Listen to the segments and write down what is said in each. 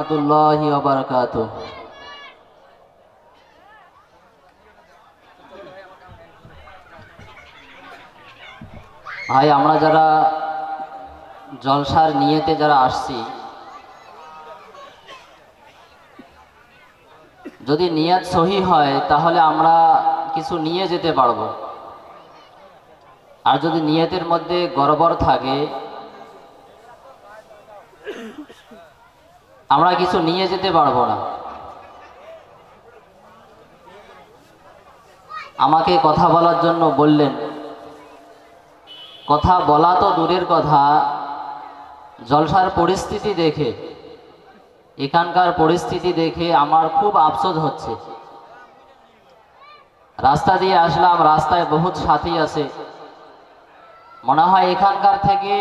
রহমতুল্লাহি ওবারাকাত ভাই, আমরা যারা জলসার নিয়েতে যারা আসছি, যদি নিয়াত সহি হয়, তাহলে আমরা কিছু নিয়ে যেতে পারব। আর যদি নিয়তের মধ্যে গড়বড় থাকে আমরা কিছু নিয়ে যেতে পারব না। আমাকে কথা বলার জন্য বললেন, কথা বলা তো দূরের কথা। জলসার পরিস্থিতি দেখে, এখানকার পরিস্থিতি দেখে আমার খুব আফসোস হচ্ছে। রাস্তা দিয়ে আসলাম, রাস্তায় বহুত সাথী আছে। মনে হয় এখানকার থেকে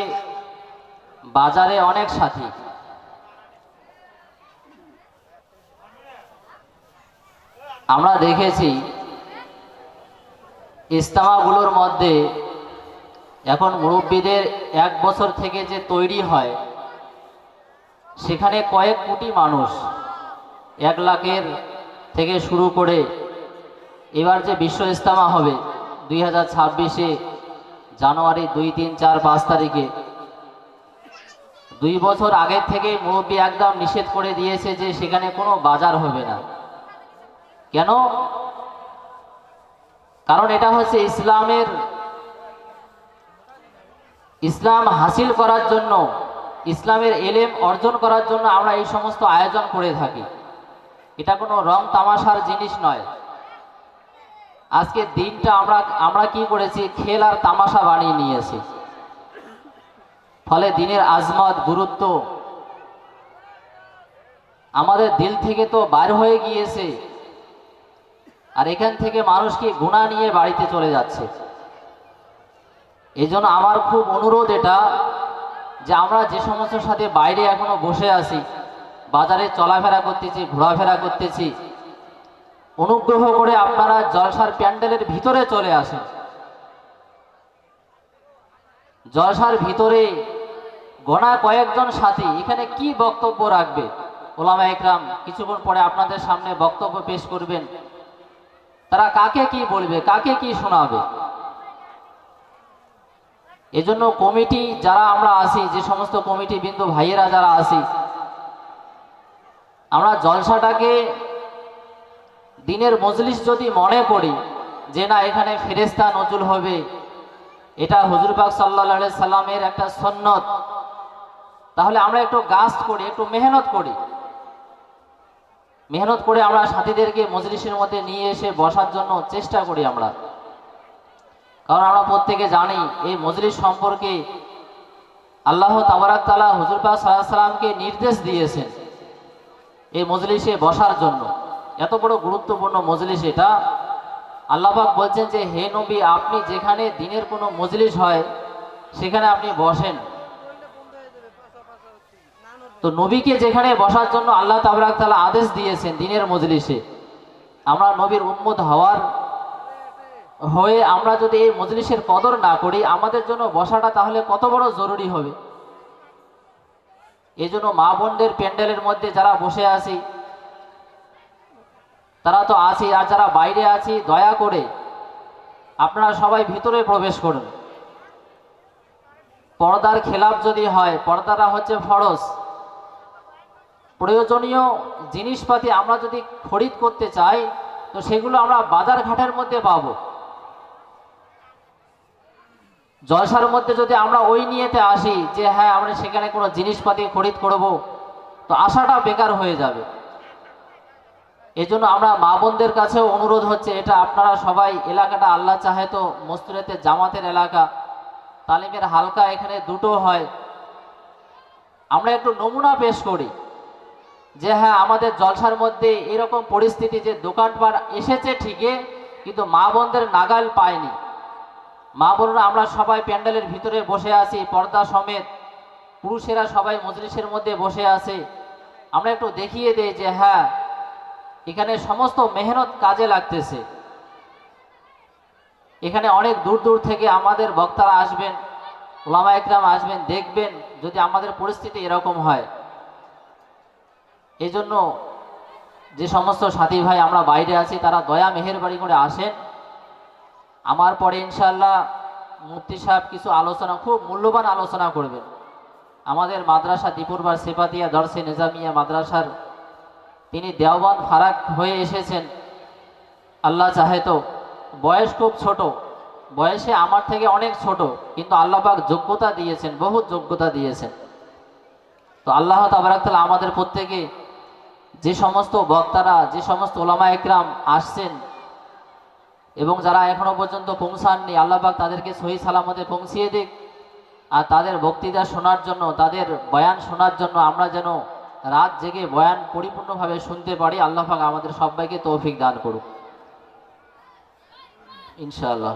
বাজারে অনেক সাথী। আমরা দেখেছি ইস্তামাগুলোর মধ্যে এখন মুরব্বীদের এক বছর থেকে যে তৈরি হয়, সেখানে কয়েক কোটি মানুষ এক লাখের থেকে শুরু করে এবার যে বিশ্ব ইস্তামা হবে দুই হাজার ছাব্বিশে জানুয়ারি দুই তিন চার পাঁচ তারিখে। দুই বছর আগের থেকে মুরব্বী একদম নিষেধ করে দিয়েছে যে সেখানে কোনো বাজার হবে না। কেন? কারণ এটা হচ্ছে ইসলামের ইসলাম হাসিল করার জন্য, ইসলামের এলেম অর্জন করার জন্য আমরা এই সমস্ত আয়োজন করে থাকি। এটা কোনো রং তামাশার জিনিস নয়। আজকে দিনটা আমরা আমরা কি করেছি? খেল আর তামাশা বানিয়ে নিয়েছি। ফলে দিনের আজমত, গুরুত্ব আমাদের দিল থেকে তো বার হয়ে গিয়েছে। আর এখান থেকে মানুষকে গুণা নিয়ে বাড়িতে চলে যাচ্ছে। এই আমার খুব অনুরোধ এটা যে আমরা যে সমস্ত সাথে বাইরে এখনও বসে আছি, বাজারে চলাফেরা করতেছি, ঘোরাফেরা করতেছি, অনুগ্রহ করে আপনারা জলসার প্যান্ডেলের ভিতরে চলে আসেন। জলসার ভিতরে গোনা কয়েকজন সাথী, এখানে কি বক্তব্য রাখবে? ওলামা একরাম, কিছুক্ষণ পরে আপনাদের সামনে বক্তব্য পেশ করবেন। তারা কাকে কি বলবে, কাকে কি শোনাবে? এজন্য কমিটি যারা আমরা আসি যে সমস্ত কমিটি বিন্দু ভাইয়েরা যারা আসি আমরা জলসাটাকে দিনের মজলিস যদি মনে করি যে না, এখানে ফেরেস্তা নজুল হবে, এটা হুজুরবাগ সাল্লা সাল্লামের একটা সন্ন্যত, তাহলে আমরা একটু গাছ করি, একটু মেহনত করি। মেহনত করে আমরা সাথীদেরকে মজলিসের মধ্যে নিয়ে এসে বসার জন্য চেষ্টা করি আমরা। কারণ আমরা প্রত্যেকে জানি, এই মজলিস সম্পর্কে আল্লাহ তাবারাক তালা হুজুরবা সাল্লামকে নির্দেশ দিয়েছেন এই মজলিসে বসার জন্য। এত বড় গুরুত্বপূর্ণ মজলিস এটা। আল্লাহবাক বলছেন যে, হে নবী, আপনি যেখানে দিনের কোনো মজলিস হয়, সেখানে আপনি বসেন। তো নবীকে যেখানে বসার জন্য আল্লাহ তাবরাক তালা আদেশ দিয়েছেন দিনের মজলিসে, আমরা নবীর উন্মত হওয়ার হয়ে আমরা যদি এই মজলিসের কদর না করি, আমাদের জন্য বসাটা তাহলে কত বড় জরুরি হবে? এই জন্য মা বোনদের প্যান্ডেলের মধ্যে যারা বসে আছি, তারা তো আছি আর যারা বাইরে আছি, দয়া করে আপনারা সবাই ভিতরে প্রবেশ করুন। পর্দার খেলাপ যদি হয়, পর্দাটা হচ্ছে ফরজ। প্রয়োজনীয় জিনিসপাতি আমরা যদি খরিদ করতে চাই, তো সেগুলো আমরা বাজার ঘাটের মধ্যে পাব। জলসার মধ্যে যদি আমরা ওই নিয়েতে আসি যে হ্যাঁ আমরা সেখানে কোনো জিনিসপাতি খরিদ করব, তো আশাটা বেকার হয়ে যাবে। এজন্য আমরা মা বোনদের কাছেও অনুরোধ হচ্ছে, এটা আপনারা সবাই এলাকাটা আল্লাহ চাহে তো মস্তুরেতে জামাতের এলাকা, তালিমের হালকা এখানে দুটো হয়। আমরা একটু নমুনা পেশ করি। যে হ্যাঁ আমাদের জলসার মধ্যে এরকম পরিস্থিতি যে দোকানপাট এসেছে ঠিকই, কিন্তু মা বোনদের নাগাল পায়নি। মা বোনরা আমরা সবাই প্যান্ডেলের ভিতরে বসে আছি, পর্দা সমেত। পুরুষেরা সবাই মজলিসের মধ্যে বসে আছে। আমরা একটু দেখিয়ে দেই যে হ্যাঁ এখানে সমস্ত মেহনত কাজে লাগতেছে। এখানে অনেক দূর দূর থেকে আমাদের বক্তারা আসবেন, ওলামা একরাম আসবেন, দেখবেন যদি আমাদের পরিস্থিতি এরকম হয়। এই জন্য যে সমস্ত সাথী ভাই আমরা বাইরে আছি, তারা দয়া মেহেরবাড়ি করে আসেন। আমার পরে ইনশাল্লাহ মুফতি সাহেব কিছু আলোচনা, খুব মূল্যবান আলোচনা করবেন। আমাদের মাদ্রাসা দীপুরবার সেপাতিয়া দর্শে নিজামিয়া মাদ্রাসার তিনি দেওবান ফারাক হয়ে এসেছেন। আল্লাহ চাহে তো, বয়স খুব ছোট, বয়সে আমার থেকে অনেক ছোট, কিন্তু আল্লাহ পাক যোগ্যতা দিয়েছেন, বহুত যোগ্যতা দিয়েছেন। তো আল্লাহ তাবারাকাল্লাহ আমাদের প্রত্যেকে যে সমস্ত বক্তারা, যে সমস্ত ওলামা একরাম আসছেন এবং যারা এখনও পর্যন্ত পৌঁছাননি, আল্লাহ পাক তাদেরকে সহি সালামতে পৌঁছিয়ে দিক আর তাদের বক্তৃতা শোনার জন্য, তাদের বয়ান শোনার জন্য আমরা যেন রাত জেগে বয়ান পরিপূর্ণভাবে শুনতে পারি, আল্লাহ পাক আমাদের সবাইকে তৌফিক দান করুক। ইনশাআল্লাহ।